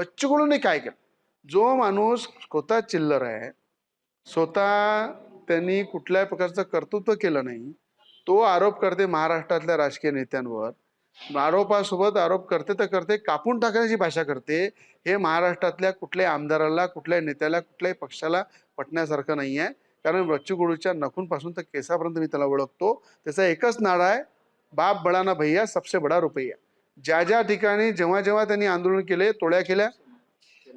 बच्चू काय केलं? जो माणूस स्वतः चिल्लर आहे स्वतः त्यांनी कुठल्याही प्रकारचं कर्तृत्व केलं नाही तो आरोप करते महाराष्ट्रातल्या राजकीय नेत्यांवर. आरोपासोबत आरोप करते तर करते कापून टाकण्याची भाषा करते. हे महाराष्ट्रातल्या कुठल्याही आमदाराला कुठल्याही नेत्याला कुठल्याही पक्षाला पटण्यासारखं नाही आहे कारण बच्चू कडूच्या नखूनपासून तर केसापर्यंत मी त्याला ओळखतो. त्याचा एकच नाडा आहे बाप बळाना भैया सबसे बडा रुपया. ज्या ज्या ठिकाणी जेव्हा जेव्हा त्यांनी आंदोलन केले तोड्या केल्या.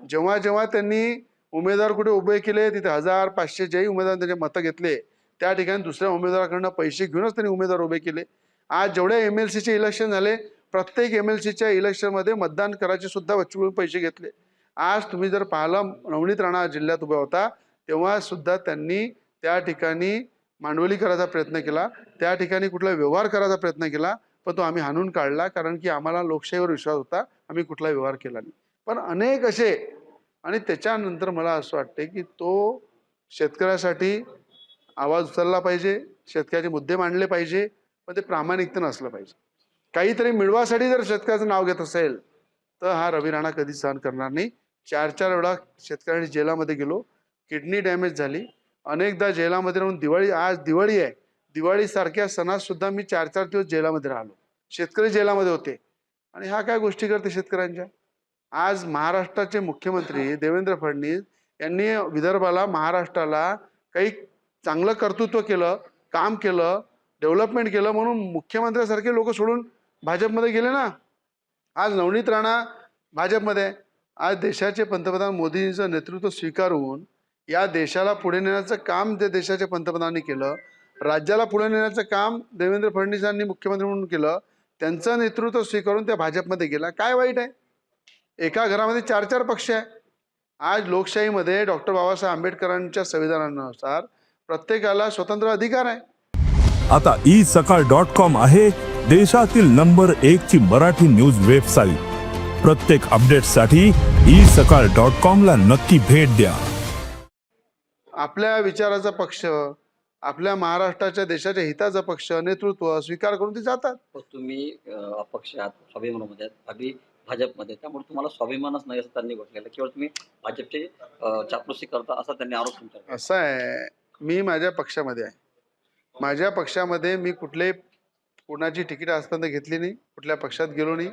जेव्हा जेव्हा त्यांनी उमेदवार कुठे उभे केले तिथे हजार पाचशे जेही उमेदवार त्यांचे मतं घेतले त्या ठिकाणी दुसऱ्या उमेदवाराकडनं पैसे घेऊनच त्यांनी उमेदवार उभे केले. आज जेवढे एम एल सीचे इलेक्शन झाले प्रत्येक एम एल सीच्या इलेक्शनमध्ये मतदान करायचे सुद्धा बच्चू पैसे घेतले. आज तुम्ही जर पाहिलं नवनीत राणा जिल्ह्यात उभा होता तेव्हा सुद्धा त्यांनी त्या ठिकाणी मांडवली करायचा प्रयत्न केला त्या ठिकाणी कुठला व्यवहार करायचा प्रयत्न केला पण तो आम्ही हाणून काढला कारण की आम्हाला लोकशाहीवर विश्वास होता आम्ही कुठला व्यवहार केला नाही. पण अनेक असे आणि त्याच्यानंतर मला असं वाटते की तो शेतकऱ्यासाठी आवाज उचलला पाहिजे शेतकऱ्याचे मुद्दे मांडले पाहिजे पण ते प्रामाणिकतेनं असलं पाहिजे. काहीतरी मिळवासाठी जर शेतकऱ्याचं नाव घेत असेल तर हा रवी राणा कधीच सहन करणार नाही. चार चार वेळा शेतकऱ्यांनी जेलामध्ये गेलो किडनी डॅमेज झाली. अनेकदा जेलामध्ये राहून दिवाळी आज दिवाळी आहे. दिवाळीसारख्या सणात सुद्धा मी चार चार दिवस जेलामध्ये राहिलो. शेतकरी जेलामध्ये होते. आणि ह्या काय गोष्टी करते शेतकऱ्यांच्या? आज महाराष्ट्राचे मुख्यमंत्री देवेंद्र फडणवीस यांनी विदर्भाला महाराष्ट्राला काही चांगलं कर्तृत्व केलं काम केलं डेव्हलपमेंट केलं म्हणून मुख्यमंत्र्यासारखे लोक सोडून भाजपमध्ये गेले ना? आज नवनीत राणा भाजपमध्ये. आज देशाचे पंतप्रधान मोदींचं नेतृत्व स्वीकारून या देशाला पुढे नेण्याचं काम जे देशाच्या पंतप्रधानांनी केलं राज्याला पुढे नेण्याचं काम देवेंद्र फडणवीसांनी मुख्यमंत्री म्हणून केलं त्यांचं नेतृत्व स्वीकारून त्या भाजपमध्ये गेला. काय वाईट आहे? एका घरामध्ये चार चार पक्ष आहे. आज लोकशाहीमध्ये डॉक्टर बाबासाहेब आंबेडकरांच्या संविधानानुसार प्रत्येकाला स्वतंत्र अधिकार आहे. आता ई सकाळ डॉट कॉम आहे देशातील नंबर एक ची मराठी न्यूज वेबसाईट. प्रत्येक अपडेटसाठी ई सकाळ डॉट कॉम ला नक्की भेट द्या. आपल्या विचाराचा पक्ष आपल्या महाराष्ट्राच्या देशाच्या हिताचा पक्ष नेतृत्व स्वीकार करून ते जातात. पण तुम्ही अं, अपक्ष आहात स्वाभिमानामध्ये आहात आधी भाजपमध्ये त्यामुळे तुम्हाला स्वाभिमानच नाही असं त्यांनी म्हटलेलं केवळ तुम्ही भाजपचे अं, चापलुसी करता असा त्यांनी आरोप असं आहे. मी माझ्या पक्षामध्ये आहे. माझ्या पक्षामध्ये मी कुठले कोणाची तिकीट आजपर्यंत घेतली नाही कुठल्या पक्षात गेलो नाही.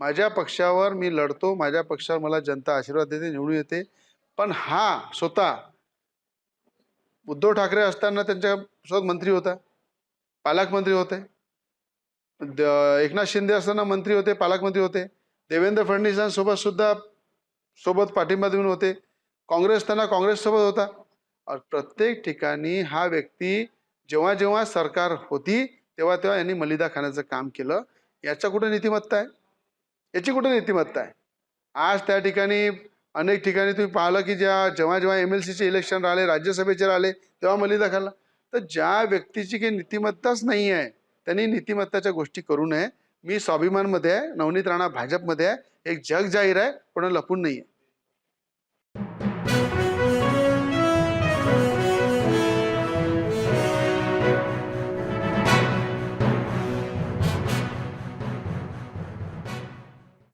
माझ्या पक्षावर मी लढतो माझ्या पक्षावर मला जनता आशीर्वाद देते निवडून येते. पण हा स्वतः उद्धव ठाकरे असताना त्यांच्यासोबत मंत्री होता. पालकमंत्री होते. द- एकनाथ शिंदे असताना मंत्री होते पालकमंत्री होते. देवेंद्र फडणवीसांसोबत सुद्धा सोबत पाठिंबा देऊन होते. काँग्रेस त्यांना काँग्रेससोबत होता. और प्रत्येक ठिकाणी हा व्यक्ती जेव्हा जेव्हा सरकार होती तेव्हा तेव्हा यांनी मलिदा खाण्याचं काम केलं. याचा कुठं नीतिमत्ता आहे? याची कुठं नीतिमत्ता आहे? आज त्या ठिकाणी अनेक ठिकाणी तुम्ही पाहिलं की ज्या जेव्हा जेव्हा एम एल सीचे इलेक्शन राहिले राज्यसभेचे राहिले तेव्हा मलिदा खाल्ला तर ज्या व्यक्तीची काही नीतिमत्ताच नाही आहे त्यांनी नीतिमत्ताच्या गोष्टी करू नये. मी स्वाभिमानमध्ये आहे नवनीत राणा भाजपमध्ये आहे. एक जग जाहीर आहे पण लपून नाही आहे